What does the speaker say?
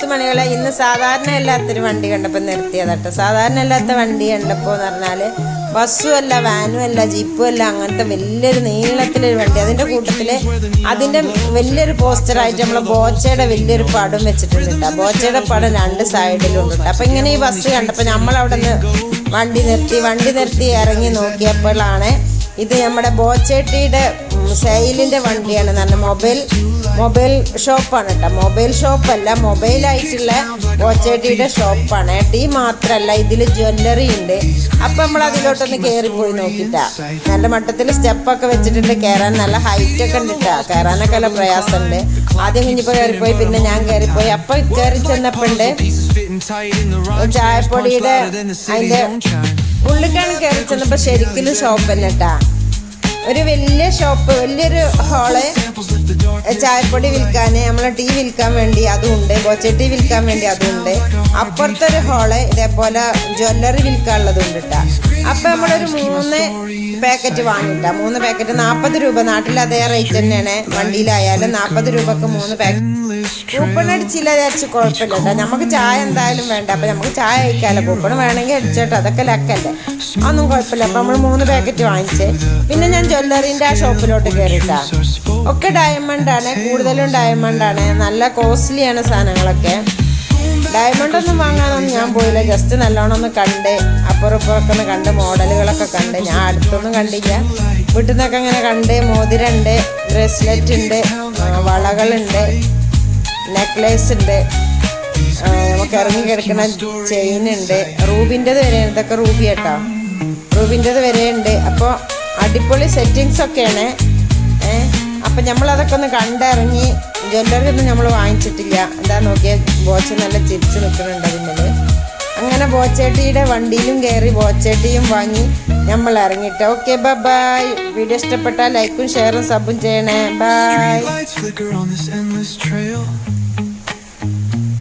മുത്ത് മണികളെ ഇന്ന് സാധാരണ അല്ലാത്തൊരു വണ്ടി കണ്ടപ്പോൾ നിർത്തിയതാട്ടോ. സാധാരണ അല്ലാത്ത വണ്ടി കണ്ടപ്പോൾ എന്ന് പറഞ്ഞാൽ ബസ്സും അല്ല വാനും അല്ല ജീപ്പും അല്ല അങ്ങനത്തെ വലിയൊരു നീളത്തിലൊരു വണ്ടി. അതിന്റെ കൂട്ടത്തിൽ അതിന്റെ വലിയൊരു പോസ്റ്ററായിട്ട് നമ്മൾ ബോച്ചയുടെ വലിയൊരു പടം വെച്ചിട്ടുണ്ട് ബോച്ചയുടെ പടം രണ്ട് സൈഡിലും ഉണ്ട് അപ്പം ഇങ്ങനെ ഈ ബസ് കണ്ടപ്പോൾ നമ്മളവിടെ നിന്ന് വണ്ടി നിർത്തി വണ്ടി നിർത്തി ഇറങ്ങി നോക്കിയപ്പോഴാണ് ഇത് നമ്മുടെ ബോച്ചേട്ടിയുടെ സെയിലിന്റെ വണ്ടിയാണ്. നല്ല മൊബൈൽ മൊബൈൽ ഷോപ്പാണ് കേട്ടോ മൊബൈൽ ഷോപ്പല്ല. മൊബൈലായിട്ടുള്ള ഓച്ചേട്ടിയുടെ ഷോപ്പാണ്. ഏട്ടി മാത്രമല്ല ഇതിൽ ജ്വല്ലറി ഉണ്ട് അപ്പം നമ്മൾ അതിലോട്ടൊന്ന് പോയി നോക്കിട്ടാ. നല്ല മട്ടത്തിൽ സ്റ്റെപ്പൊക്കെ വെച്ചിട്ടുണ്ട്. കയറാൻ നല്ല ഹൈറ്റ് ഒക്കെ ഉണ്ട് കയറാനൊക്കെ നല്ല പ്രയാസമുണ്ട് ആദ്യം കുഞ്ഞിപ്പോൾ കയറിപ്പോയി പിന്നെ ഞാൻ കയറിപ്പോയി അപ്പം കയറി ചെന്നപ്പോണ്ട് ചായപ്പൊടിയുടെ അതിന്റെ ഉള്ളിക്കാണ് കയറി ചെന്നപ്പോൾ ശരിക്കും ഷോപ്പ് തന്നെ കേട്ടാ ഒരു വലിയ ഷോപ്പ് വലിയൊരു ഹാൾ ചായപ്പൊടി വിൽക്കാൻ നമ്മളെ ടീ വിൽക്കാൻ വേണ്ടി അതുണ്ട് ബോച്ചട്ടി വിൽക്കാൻ വേണ്ടി അതുണ്ട്. അപ്പുറത്തെ ഒരു ഹാൾ ഇതേപോലെ ജ്വല്ലറി വിൽക്കാനുള്ളതുണ്ട് കേട്ടാ അപ്പൊ നമ്മളൊരു മൂന്ന് പാക്കറ്റ് വാങ്ങിട്ടാ. മൂന്ന് പാക്കറ്റ് നാൽപ്പത് രൂപ. നാട്ടിൽ അതേ റേറ്റ് തന്നെയാണ്. വണ്ടിയിലായാലും നാൽപ്പത് രൂപക്ക് മൂന്ന് പാക്കറ്റ് കൂപ്പൺ അടിച്ചില്ല വിചാരിച്ച് കുഴപ്പമില്ല കേട്ടോ നമുക്ക് ചായ എന്തായാലും വേണ്ട. അപ്പൊ നമുക്ക് ചായ കഴിക്കാമല്ലോ കൂപ്പൺ വേണമെങ്കിൽ അടിച്ചോട്ടോ. അതൊക്കെ ലക്കല്ലേ. അതൊന്നും കുഴപ്പമില്ല. അപ്പൊ നമ്മൾ മൂന്ന് പാക്കറ്റ് വാങ്ങിച്ചേ. പിന്നെ ഞാൻ ജ്വല്ലറിന്റെ ആ ഷോപ്പിലോട്ട് കയറിട്ടാ ഒക്കെ ഡയമണ്ട് ആണ് കൂടുതലും ഡയമണ്ട് ആണ്. നല്ല കോസ്റ്റ്ലിയാണ് സാധനങ്ങളൊക്കെ. ഡയമണ്ട് ഒന്നും വാങ്ങാനൊന്നും ഞാൻ പോയില്ല. ജസ്റ്റ് നല്ലോണം ഒന്ന് കണ്ട് അപ്പുറം ഒന്ന് കണ്ട് മോഡലുകളൊക്കെ കണ്ട്. ഞാൻ അടുത്തൊന്നും കണ്ടില്ല. വീട്ടിൽ നിന്നൊക്കെ ഇങ്ങനെ കണ്ട് മോതിരണ്ട് ബ്രേസ്ലെറ്റ് ഉണ്ട് വളകളുണ്ട് നെക്ലേസ് ഉണ്ട് നമുക്ക് ഇറങ്ങി കിടക്കുന്ന ചെയിൻ ഉണ്ട് റൂബിന്റെത് വരെ ഇതൊക്കെ റൂബി കേട്ടോ. റൂബിന്റെത് വരെ ഉണ്ട്. അപ്പോൾ അടിപൊളി സെറ്റിങ്സ് ഒക്കെയാണ്. അപ്പം നമ്മളതൊക്കെ ഒന്ന് കണ്ടിറങ്ങി. ജ്വല്ലറി ഒന്നും നമ്മൾ വാങ്ങിച്ചിട്ടില്ല. എന്താ നോക്കിയാൽ ബോച്ച നല്ല ചിരിച്ച് നിൽക്കുന്നുണ്ട് അതിന്റെ അങ്ങനെ ബോച്ചേട്ടിയുടെ വണ്ടിയിലും കയറി ബോച്ചേട്ടിയും വാങ്ങി നമ്മൾ ഇറങ്ങിയിട്ട് ഓക്കെ ബൈ വീഡിയോ ഇഷ്ടപ്പെട്ടാൽ ലൈക്കും ഷെയറും സബും ചെയ്യണേ. ബൈ